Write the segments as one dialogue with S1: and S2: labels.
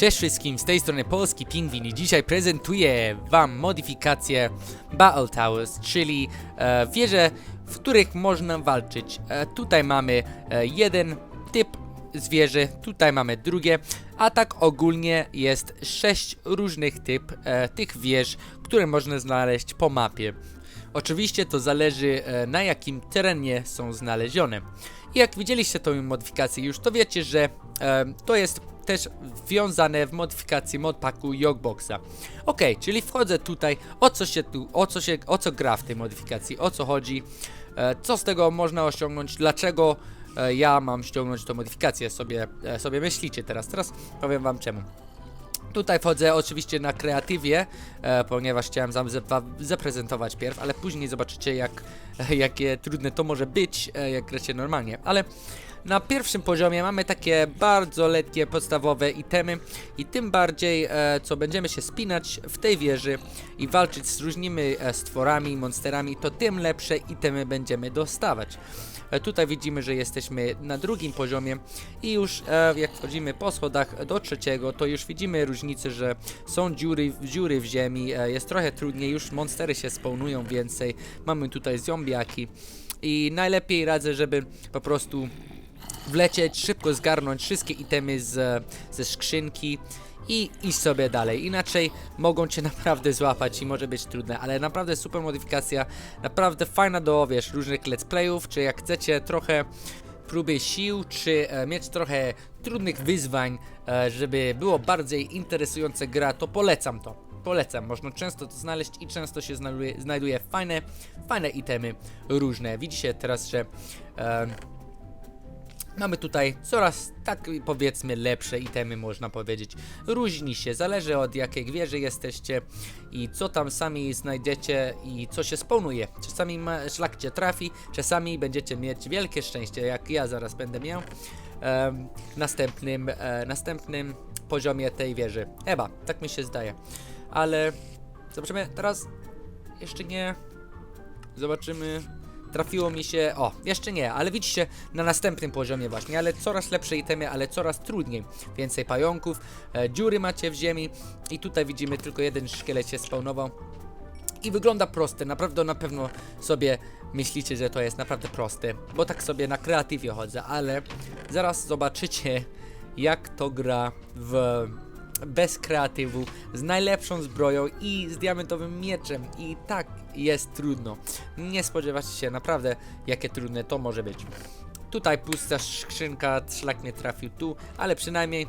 S1: Cześć wszystkim, z tej strony Polski Pingwin i dzisiaj prezentuję wam modyfikację Battle Towers, czyli e, wieże, w których można walczyć. E, tutaj mamy e, jeden typ zwierzy, tutaj mamy drugie, a tak ogólnie jest sześć różnych typ e, tych wież, które można znaleźć po mapie. Oczywiście to zależy e, na jakim terenie są znalezione. I jak widzieliście tą modyfikację już, to wiecie, że e, to jest też wwiązane w modyfikacji modpacku Yogboxa. Ok, czyli wchodzę tutaj, o co się tu, o co się, o co gra w tej modyfikacji, o co chodzi, e, co z tego można osiągnąć, dlaczego ja mam ściągnąć tą modyfikację, sobie, sobie myślicie teraz, teraz powiem wam czemu. Tutaj wchodzę oczywiście na kreatywie, e, ponieważ chciałem zaprezentować pierw, ale później zobaczycie jak, jakie trudne to może być, e, jak gracie normalnie. Ale na pierwszym poziomie mamy takie bardzo lekkie, podstawowe itemy i tym bardziej, e, co będziemy się spinać w tej wieży i walczyć z różnymi e, stworami, monsterami, to tym lepsze itemy będziemy dostawać. E, Tutaj widzimy, że jesteśmy na drugim poziomie i już e, jak wchodzimy po schodach do trzeciego, to już widzimy różnicę, że są dziury, dziury w ziemi, e, jest trochę trudniej, już monstery się spawnują więcej, mamy tutaj zombiaki i najlepiej radzę, żeby po prostu wlecieć, szybko zgarnąć wszystkie itemy z, ze skrzynki i iść sobie dalej. Inaczej mogą cię naprawdę złapać i może być trudne, ale naprawdę super modyfikacja, naprawdę fajna do wiesz, różnych let's playów, czy jak chcecie trochę próby sił, czy e, mieć trochę trudnych wyzwań, e, żeby było bardziej interesujące gra, to polecam to. Polecam, można często to znaleźć i często się znajduje, znajduje fajne, fajne itemy różne. Widzicie teraz, że e, Mamy tutaj coraz tak powiedzmy lepsze itemy można powiedzieć. Różni się, zależy od jakiej wieży jesteście i co tam sami znajdziecie i co się spełnuje. Czasami szlak cię trafi, czasami będziecie mieć wielkie szczęście, jak ja zaraz będę miał w następnym, e, następnym poziomie tej wieży. Chyba, tak mi się zdaje. Ale zobaczymy teraz. Jeszcze nie. Zobaczymy. Trafiło mi się. O, jeszcze nie, ale widzicie na następnym poziomie właśnie, ale coraz lepsze itemy, ale coraz trudniej. Więcej pająków, e, dziury macie w ziemi i tutaj widzimy tylko jeden szkielet się spawnował. I wygląda proste, naprawdę na pewno sobie myślicie, że to jest naprawdę proste, bo tak sobie na kreatywie chodzę, ale zaraz zobaczycie jak to gra w bez kreatywu, z najlepszą zbroją i z diamentowym mieczem i tak jest trudno. Nie spodziewacie się naprawdę jakie trudne to może być. Tutaj pusta skrzynka, szlak nie trafił tu, ale przynajmniej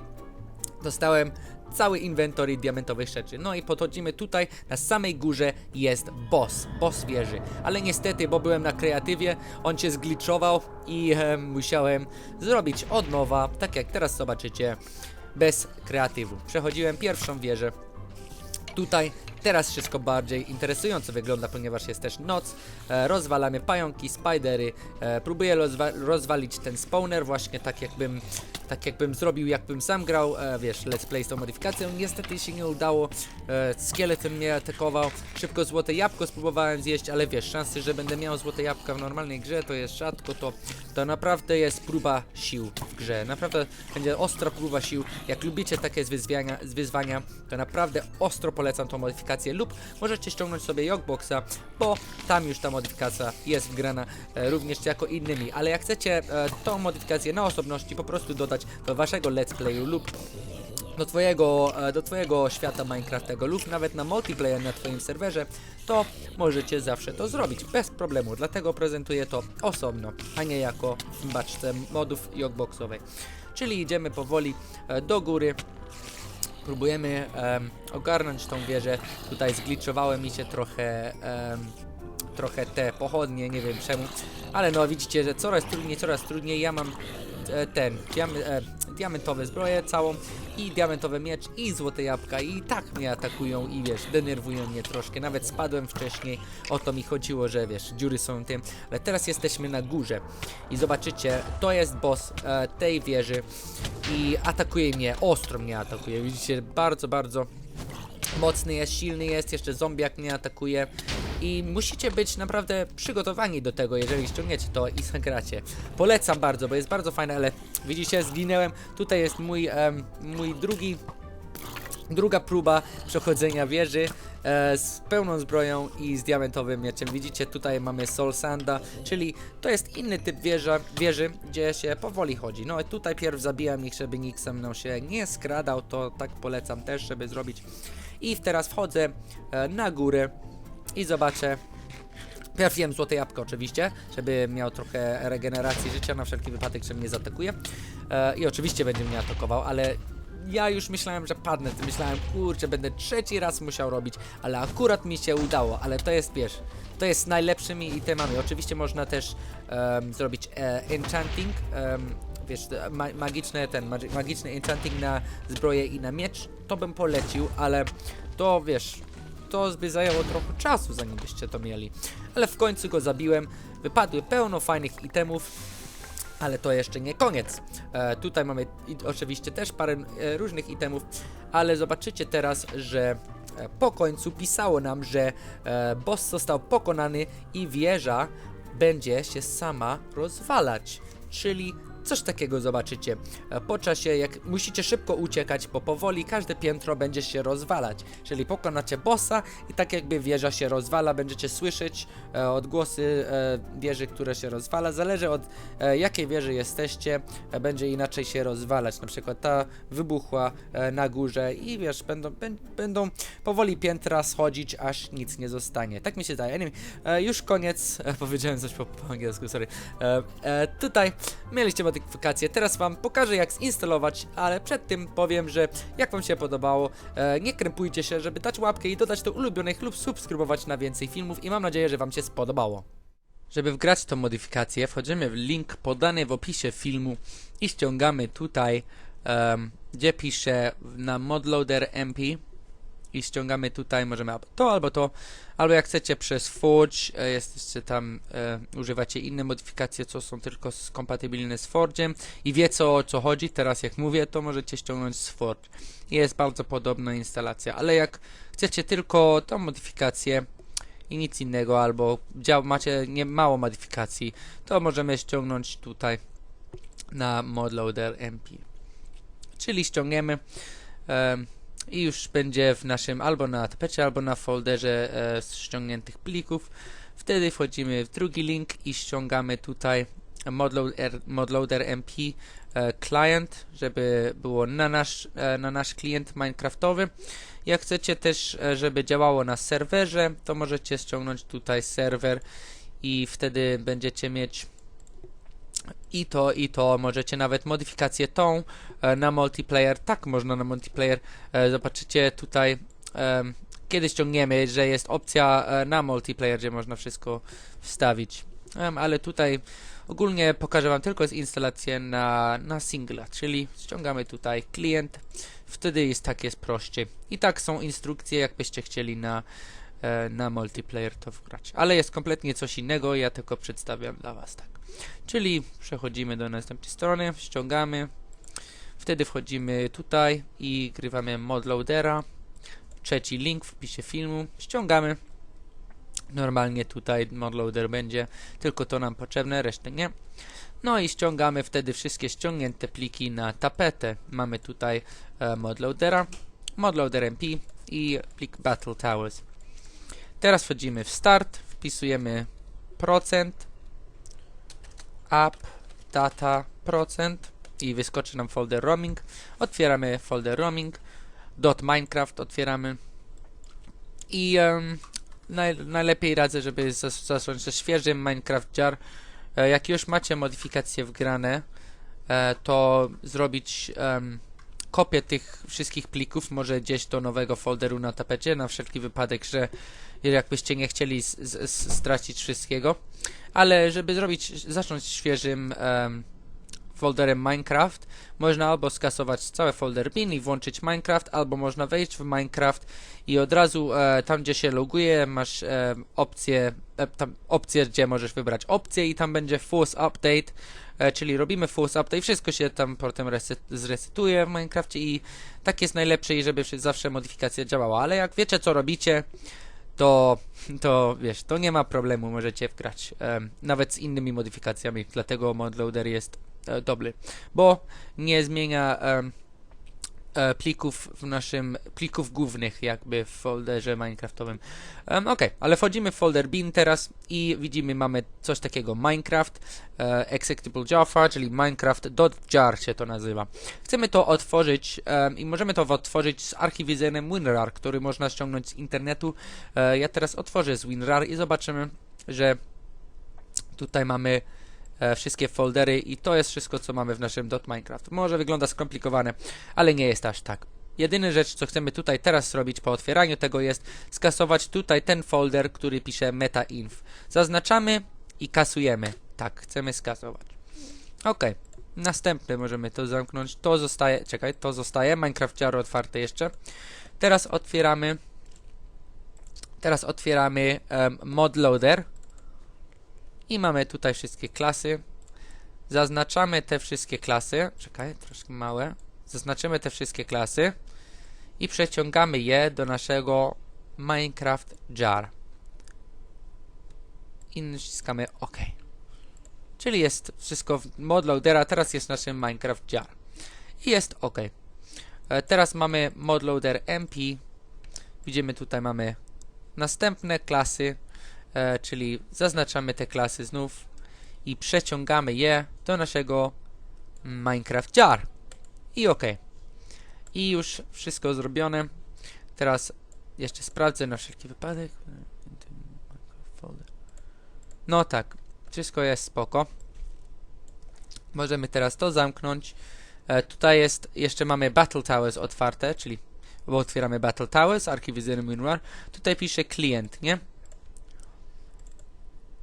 S1: dostałem cały inwentory diamentowych rzeczy. No i podchodzimy tutaj, na samej górze jest boss, boss wieży. Ale niestety, bo byłem na kreatywie, on się zgliczował i e, musiałem zrobić od nowa, tak jak teraz zobaczycie, bez kreatywu. Przechodziłem pierwszą wieżę. Tutaj teraz wszystko bardziej interesująco wygląda, ponieważ jest też noc. E, rozwalamy pająki, spidery. E, próbuję rozwa rozwalić ten spawner właśnie tak jakbym, tak jakbym zrobił, jakbym sam grał, e, wiesz, let's play z tą modyfikacją. Niestety się nie udało. E, skeleton mnie atakował. Szybko złote jabłko spróbowałem zjeść, ale wiesz, szansy, że będę miał złote jabłka w normalnej grze to jest rzadko, to, to naprawdę jest próba sił w grze. Naprawdę będzie ostra próba sił. Jak lubicie takie wyzwania, wyzwania to naprawdę ostro polecam tą modyfikację lub możecie ściągnąć sobie Jogboxa, bo tam już ta modyfikacja jest wgrana e, również jako innymi, ale jak chcecie e, tą modyfikację na osobności po prostu dodać do waszego let's playu lub do twojego, e, do twojego świata Minecraftego lub nawet na multiplayer na twoim serwerze, to możecie zawsze to zrobić bez problemu. Dlatego prezentuję to osobno, a nie jako baczce modów Jogboxowej. Czyli idziemy powoli e, do góry. Próbujemy em, ogarnąć tą wieżę. Tutaj zgliczowały mi się trochę em, trochę te pochodnie, nie wiem czemu, ale no widzicie, że coraz trudniej, coraz trudniej. Ja mam e, ten diamy, e, diamentowe zbroje całą i diamentowy miecz i złote jabłka. I tak mnie atakują i wiesz, denerwują mnie troszkę. Nawet spadłem wcześniej, o to mi chodziło, że wiesz, dziury są tym, ale teraz jesteśmy na górze. I zobaczycie, to jest boss e, tej wieży. I atakuje mnie, ostro mnie atakuje. Widzicie, bardzo, bardzo mocny jest, silny jest, jeszcze zombiak mnie atakuje i musicie być naprawdę przygotowani do tego, jeżeli ściągniecie to i zagracie. Polecam bardzo, bo jest bardzo fajne, ale widzicie, zginęłem. Tutaj jest mój, em, mój drugi Druga próba przechodzenia wieży e, z pełną zbroją i z diamentowym mieczem. Widzicie, tutaj mamy Soul Sanda, czyli to jest inny typ wieża, wieży, gdzie się powoli chodzi. No i tutaj pierw zabijam ich, żeby nikt ze mną się nie skradał, to tak polecam też, żeby zrobić. I teraz wchodzę e, na górę i zobaczę. Pierw jem złote jabłko oczywiście, żeby miał trochę regeneracji życia na wszelki wypadek, że mnie zaatakuje. E, I oczywiście będzie mnie atakował, ale ja już myślałem, że padnę. Myślałem, kurczę, będę trzeci raz musiał robić, ale akurat mi się udało. Ale to jest, wiesz, to jest najlepszymi itemami. Oczywiście można też em, zrobić e, enchanting, em, wiesz, ma, magiczne, ten, magi- magiczny enchanting na zbroję i na miecz. To bym polecił, ale to, wiesz, to by zajęło trochę czasu, zanim byście to mieli. Ale w końcu go zabiłem. Wypadły pełno fajnych itemów. Ale to jeszcze nie koniec. E, tutaj mamy oczywiście też parę e, różnych itemów, ale zobaczycie teraz, że e, po końcu pisało nam, że e, boss został pokonany i wieża będzie się sama rozwalać. Czyli coś takiego zobaczycie. E, po czasie, jak musicie szybko uciekać, bo powoli każde piętro będzie się rozwalać. Czyli pokonacie bossa i tak jakby wieża się rozwala, będziecie słyszeć e, odgłosy e, wieży, które się rozwala. Zależy od e, jakiej wieży jesteście, e, będzie inaczej się rozwalać. Na przykład ta wybuchła e, na górze i wiesz, będą, bę, będą powoli piętra schodzić, aż nic nie zostanie. Tak mi się zdaje. Anyway, e, już koniec. E, powiedziałem coś po, po angielsku, sorry. E, e, tutaj mieliście modyfikację. Teraz wam pokażę jak zinstalować, ale przed tym powiem, że jak wam się podobało, e, nie krępujcie się, żeby dać łapkę i dodać do ulubionych lub subskrybować na więcej filmów i mam nadzieję, że wam się spodobało. Żeby wgrać tą modyfikację, wchodzimy w link podany w opisie filmu i ściągamy tutaj, em, gdzie pisze na modloader MP i ściągamy tutaj, możemy albo to, albo to, albo jak chcecie przez Forge, e, jesteście tam, e, używacie inne modyfikacje, co są tylko skompatybilne z Forge'em i wiecie o co chodzi, teraz jak mówię, to możecie ściągnąć z Forge. Jest bardzo podobna instalacja, ale jak chcecie tylko tą modyfikację, i nic innego, albo dział, macie nie mało modyfikacji, to możemy ściągnąć tutaj na modloader MP. Czyli ściągniemy em, i już będzie w naszym albo na tapecie, albo na folderze e, ściągniętych plików. Wtedy wchodzimy w drugi link i ściągamy tutaj modloader, modloader MP e, client, żeby było na nasz, e, na nasz klient minecraftowy. Jak chcecie też, e, żeby działało na serwerze, to możecie ściągnąć tutaj serwer i wtedy będziecie mieć i to, i to. Możecie nawet modyfikację tą e, na multiplayer. Tak można na multiplayer. E, zobaczycie tutaj, em, kiedy ściągniemy, że jest opcja e, na multiplayer, gdzie można wszystko wstawić. Ale tutaj ogólnie pokażę Wam tylko instalację na, na singla, czyli ściągamy tutaj klient. Wtedy jest tak jest prościej. I tak są instrukcje, jakbyście chcieli na, e, na multiplayer to wgrać. Ale jest kompletnie coś innego, ja tylko przedstawiam dla Was tak. Czyli przechodzimy do następnej strony, ściągamy. Wtedy wchodzimy tutaj i grywamy modloadera. Trzeci link w wpisie filmu. Ściągamy. Normalnie tutaj modloader będzie, tylko to nam potrzebne, resztę nie. No i ściągamy wtedy wszystkie ściągnięte pliki na tapetę. Mamy tutaj e, modloadera, modloader MP i plik Battle Towers. Teraz wchodzimy w start, wpisujemy procent, app, data, procent i wyskoczy nam folder roaming. Otwieramy folder roaming, dot Minecraft otwieramy i em, naj, najlepiej radzę, żeby zas- zacząć ze świeżym Minecraft jar. E, jak już macie modyfikacje wgrane, e, to zrobić em, kopię tych wszystkich plików, może gdzieś do nowego folderu na tapecie, na wszelki wypadek, że jakbyście nie chcieli stracić wszystkiego. Ale żeby zrobić, zacząć świeżym em, folderem Minecraft, można albo skasować cały folder bin i włączyć Minecraft, albo można wejść w Minecraft i od razu e, tam, gdzie się loguje, masz e, opcję, e, tam opcję, gdzie możesz wybrać opcję i tam będzie Force Update, e, czyli robimy Force Update, wszystko się tam potem reset, zresetuje w Minecrafcie i tak jest najlepsze i żeby zawsze modyfikacja działała, ale jak wiecie co robicie, to, to wiesz, to nie ma problemu, możecie wgrać em, nawet z innymi modyfikacjami, dlatego modloader jest e, dobry, bo nie zmienia e, plików w naszym, plików głównych jakby w folderze minecraftowym. Ok, ale wchodzimy w folder bin teraz i widzimy mamy coś takiego Minecraft e, executable Java, czyli Minecraft.jar się to nazywa. Chcemy to otworzyć em, i możemy to otworzyć z archiwizerem WinRAR, który można ściągnąć z internetu. E, ja teraz otworzę z WinRAR i zobaczymy, że tutaj mamy e, wszystkie foldery i to jest wszystko, co mamy w naszym .minecraft. Może wygląda skomplikowane, ale nie jest aż tak. Jedyna rzecz, co chcemy tutaj teraz zrobić po otwieraniu tego jest skasować tutaj ten folder, który pisze metainf. Zaznaczamy i kasujemy. Tak, chcemy skasować. Ok. Następne możemy to zamknąć. To zostaje, czekaj, to zostaje. Minecraft Jar otwarte jeszcze. Teraz otwieramy teraz otwieramy um, mod loader i mamy tutaj wszystkie klasy. Zaznaczamy te wszystkie klasy. Czekaj, troszkę małe. Zaznaczymy te wszystkie klasy i przeciągamy je do naszego Minecraft jar. I naciskamy OK. Czyli jest wszystko w mod loadera, teraz jest naszym Minecraft jar. I jest OK. E, teraz mamy mod loader MP. Widzimy tutaj mamy następne klasy, e, czyli zaznaczamy te klasy znów i przeciągamy je do naszego Minecraft jar. I OK. I już wszystko zrobione. Teraz jeszcze sprawdzę na wszelki wypadek. No tak, wszystko jest spoko. Możemy teraz to zamknąć. E, tutaj jest, jeszcze mamy Battle Towers otwarte, czyli bo otwieramy Battle Towers, archiwizerem WinRAR. Tutaj pisze klient, nie?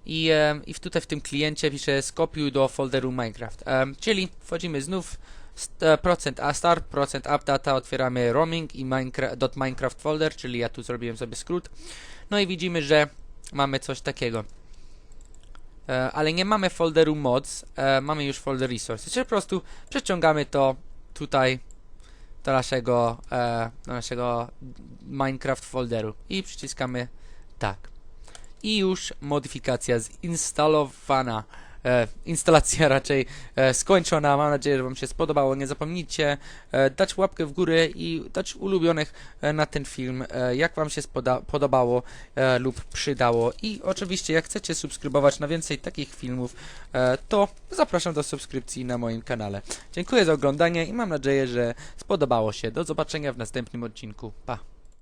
S1: I, I tutaj w tym kliencie pisze skopiuj do folderu Minecraft. Czyli wchodzimy znów e, procent a start, procent updata, otwieramy roaming i minecra dot .minecraft folder, czyli ja tu zrobiłem sobie skrót. No i widzimy, że mamy coś takiego. E, ale nie mamy folderu mods, e, mamy już folder resources, czyli po prostu przeciągamy to tutaj do naszego, e, do naszego Minecraft folderu i przyciskamy tak. I już modyfikacja zinstalowana. E, instalacja raczej e, skończona. Mam nadzieję, że Wam się spodobało. Nie zapomnijcie e, dać łapkę w górę i dać ulubionych e, na ten film, e, jak Wam się podobało e, lub przydało. I oczywiście, jak chcecie subskrybować na więcej takich filmów, e, to zapraszam do subskrypcji na moim kanale. Dziękuję za oglądanie i mam nadzieję, że spodobało się. Do zobaczenia w następnym odcinku. Pa!